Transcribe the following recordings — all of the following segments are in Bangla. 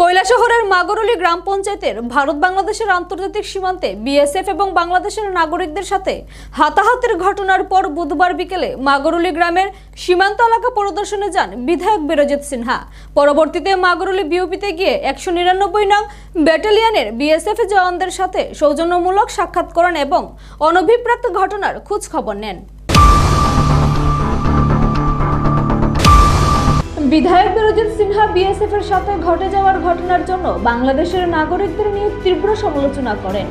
কৈলাসহরের মাগরুলি গ্রাম পঞ্চায়েতের ভারত বাংলাদেশের আন্তর্জাতিক সীমান্তে বিএসএফ এবং বাংলাদেশের নাগরিকদের সাথে হাতাহাতির ঘটনার পর বুধবার বিকেলে মাগরুলি গ্রামের সীমান্ত এলাকা পরিদর্শনে যান বিধায়ক বিরজিৎ সিনহা। পরবর্তীতে মাগরুলি বিওপিতে গিয়ে একশো নিরানব্বই নং ব্যাটালিয়নের বিএসএফ জওয়ানদের সাথে সৌজন্যমূলক সাক্ষাৎ করেন এবং অনভিপ্রেত ঘটনার খোঁজ খবর নেন। বিধায়ক বিরজিৎ সিনহা বিএসএফ এর সাথে ঘটে যাওয়ার ঘটনার জন্য বাংলাদেশের নাগরিকদের নিয়ে তীব্র সমালোচনা করেন।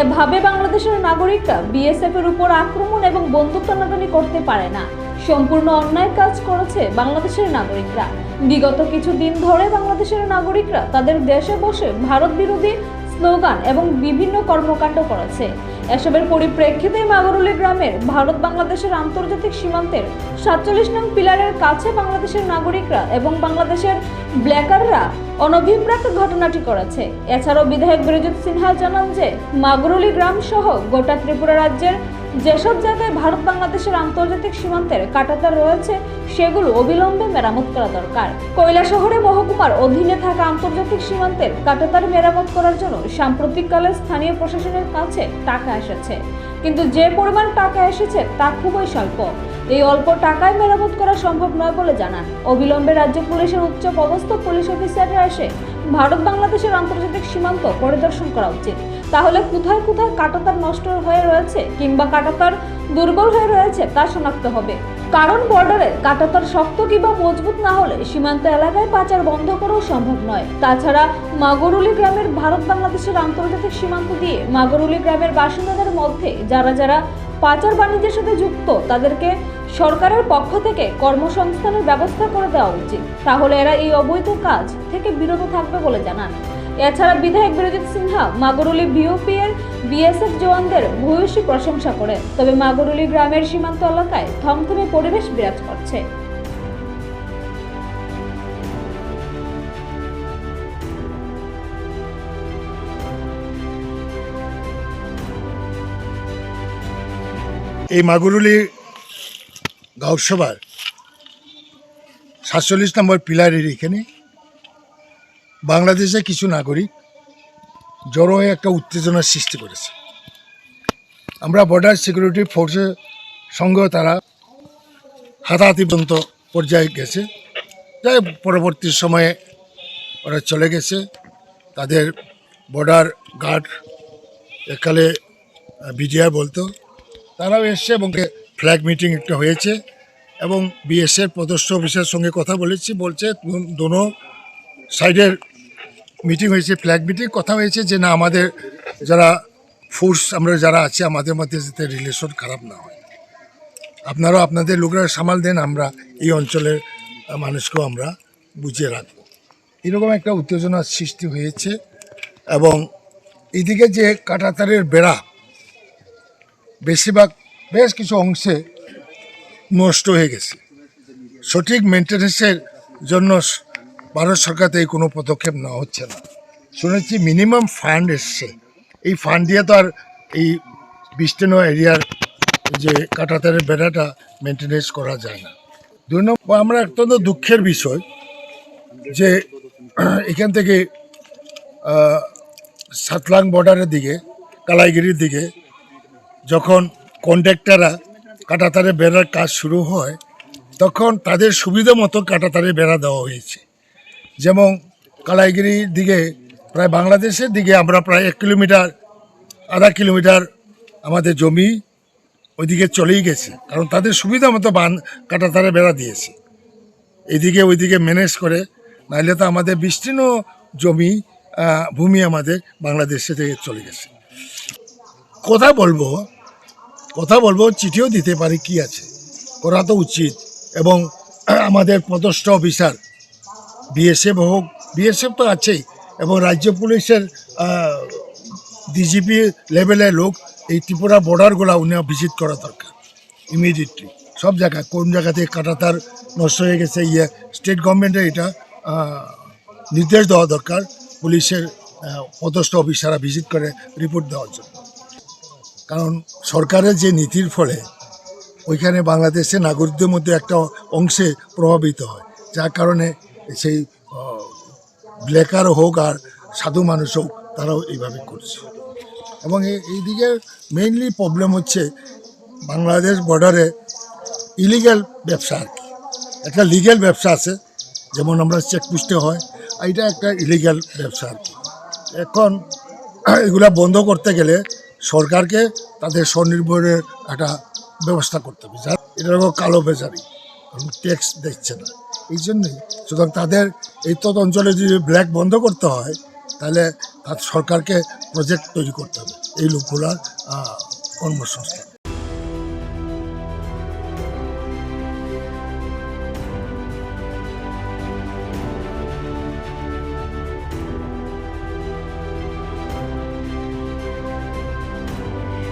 এভাবে বাংলাদেশের নাগরিকরা বিএসএফ এর উপর আক্রমণ এবং বন্দুক টানাটানি করতে পারে না। সম্পূর্ণ অন্যায় কাজ করেছে বাংলাদেশের নাগরিকরা। বিগত কিছু দিন ধরে বাংলাদেশের নাগরিকরা তাদের দেশে বসে ভারত বিরোধী স্লোগান এবং বিভিন্ন কর্মকাণ্ড করেছে। এসবের পরিপ্রেক্ষিতে মাগরুলি গ্রামের ভারত বাংলাদেশের আন্তর্জাতিক সীমান্তের সাতচল্লিশ নং পিলারের কাছে বাংলাদেশের নাগরিকরা এবং বাংলাদেশের ব্ল্যাকাররা অনভিপ্রাত ঘটনাটি করেছে। এছাড়াও বিধায়ক বিরজিৎ সিনহা জানান যে, মাগরুলি গ্রাম সহ গোটা ত্রিপুরা রাজ্যের যেসব জায়গায় ভারত বাংলাদেশের আন্তর্জাতিক সীমান্তের কাটাতার রয়েছে, সেগুলো অবিলম্বে মেরামত করা দরকার। কয়লা শহরে মহকুমার অধীনে থাকা আন্তর্জাতিক সীমান্তের কাটাতার মেরামত করার জন্য সাম্প্রতিককালে স্থানীয় প্রশাসনের কাছে টাকা এসেছে। কিন্তু যে পরিমাণ টাকা এসেছে তা খুবই স্বল্প। এই অল্প টাকায় মেরামত করা সম্ভব নয় বলে জানান। অবিলম্বে রাজ্য পুলিশের উচ্চ পদস্থ পুলিশ অফিসাররা এসে ভারত বাংলাদেশের আন্তর্জাতিক সীমান্ত পরিদর্শন করা উচিত। তাহলে কোথায় কোথায় কাটাতার নষ্ট হয়ে রয়েছে কিংবা কাটাতার দুর্বল হয়ে রয়েছে তা শনাক্ত হবে। কারণ বর্ডারে কাটাতার শক্ত কিংবা মজবুত না হলে সীমান্ত এলাকায় পাচার বন্ধ করাও সম্ভব নয়। তাছাড়া মাগরুলি গ্রামের ভারত বাংলাদেশের আন্তর্জাতিক সীমান্ত দিয়ে মাগরুলি গ্রামের বাসিন্দাদের মধ্যে যারা যারা পাচার বাণিজ্যের সাথে যুক্ত, তাদেরকে সরকারের পক্ষ থেকে কর্মসংস্থানের ব্যবস্থা করে দেওয়া উচিত। তাহলে এরা এই অবৈধ কাজ থেকে বিরত থাকবে বলে জানান। এছাড়া বিধায়ক বিরজিৎ সিনহা মাগরুলি বিওপি এর বিএসএফ জওয়ানদের ভূয়সী প্রশংসা করে তবে মাগরুলি গ্রামের সীমান্ত এলাকায় থমথমে পরিবেশ বিরাজ করছে। এই মাগুরুলি গাঁওসভার সাতচল্লিশ নম্বর পিলারের এখানে বাংলাদেশে কিছু নাগরিক জড়ো হয়ে একটা উত্তেজনার সৃষ্টি করেছে। আমরা বর্ডার সিকিউরিটি ফোর্সের সঙ্গেও তারা হাতাহাতি পর্যন্ত পর্যায়ে গেছে। যাই পরবর্তী সময়ে ওরা চলে গেছে। তাদের বর্ডার গার্ড একালে বিডিআর বলতো তারাও এসছে এবং ফ্ল্যাগ মিটিং একটা হয়েছে এবং বিএসএফ পদস্থ অফিসের সঙ্গে কথা বলেছি, বলছে দোনো সাইডের মিটিং হয়েছে ফ্ল্যাগ মিটিং কথা হয়েছে যে, না, আমাদের যারা ফোর্স আমরা যারা আছি, আমাদের মধ্যে যাতে রিলেশন খারাপ না হয়। আপনারাও আপনাদের লোকরা সামাল দেন, আমরা এই অঞ্চলের মানুষকেও আমরা বুঝিয়ে রাখব। এরকম একটা উত্তেজনার সৃষ্টি হয়েছে এবং এদিকে যে কাটাতারের বেড়া বেশিরভাগ, বেশ কিছু অংশে নষ্ট হয়ে গেছে। সঠিক মেনটেন্যান্সের জন্য ভারত সরকার থেকে কোনো পদক্ষেপ নেওয়া হচ্ছে না। শুনেছি মিনিমাম ফান্ড এসছে। এই ফান্ড দিয়ে তো আর এই বিস্তীর্ণ এরিয়ার যে কাটাতারের বেড়াটা মেনটেনেন্স করা যায় না। দুই নম্বর আমরা অত্যন্ত দুঃখের বিষয় যে এখান থেকে সাতলাং বর্ডারের দিকে কালাইগিরির দিকে যখন কন্ট্রাক্টাররা কাটাতারে বেড়ার কাজ শুরু হয়, তখন তাদের সুবিধা মতো কাটাতারে বেড়া দেওয়া হয়েছে। যেমন কালাইগিরির দিকে, প্রায় বাংলাদেশের দিকে আমরা প্রায় এক কিলোমিটার, আধা কিলোমিটার আমাদের জমি ওইদিকে চলেই গেছে, কারণ তাদের সুবিধা মতো বান কাটাতারে বেড়া দিয়েছে। এদিকে ওইদিকে ম্যানেজ করে নাহলে তো আমাদের বিস্তীর্ণ জমি ভূমি আমাদের বাংলাদেশে থেকে চলে গেছে। কথা বলব কথা বলব, চিঠিও দিতে পারি কি আছে। করা তো উচিত। এবং আমাদের পদস্থ অফিসার, বিএসএফ হোক, বিএসএফ তো আছেই, এবং রাজ্য পুলিশের ডিজিপি লেভেলের লোক, এই ত্রিপুরা বর্ডারগুলো উনি ভিজিট করা দরকার ইমিডিয়েটলি সব জায়গায়, কোন জায়গা থেকে কাটাতার নষ্ট হয়ে গেছে ইয়ে স্টেট গভর্নমেন্টের এটা নির্দেশ দেওয়া দরকার, পুলিশের পদস্থ অফিসাররা ভিজিট করে রিপোর্ট দেওয়ার জন্য। কারণ সরকারের যে নীতির ফলে ওইখানে বাংলাদেশের নাগরিকদের মধ্যে একটা অংশে প্রভাবিত হয়, যার কারণে সেই ব্ল্যাকার হোক আর সাধু মানুষ হোক, তারাও এইভাবে করছে। এবং এই- এইদিকে মেইনলি প্রবলেম হচ্ছে বাংলাদেশ বর্ডারে ইলিগ্যাল ব্যবসা আর কি। একটা লিগ্যাল ব্যবসা আছে, যেমন আমরা চেকপোস্টে হয় এটা একটা ইলিগ্যাল ব্যবসা আর কি। এখন এগুলা বন্ধ করতে গেলে সরকারকে তাদের স্বনির্ভরের একটা ব্যবস্থা করতে হবে। যার এটা কালো বেজারি ট্যাক্স দেখছে না। এই জন্যই সুতরাং তাদের এই তদ অঞ্চলে যদি ব্ল্যাক বন্ধ করতে হয়, তাহলে তার সরকারকে প্রজেক্ট তৈরি করতে হবে। এই লোকগুলার কর্মসংস্থান।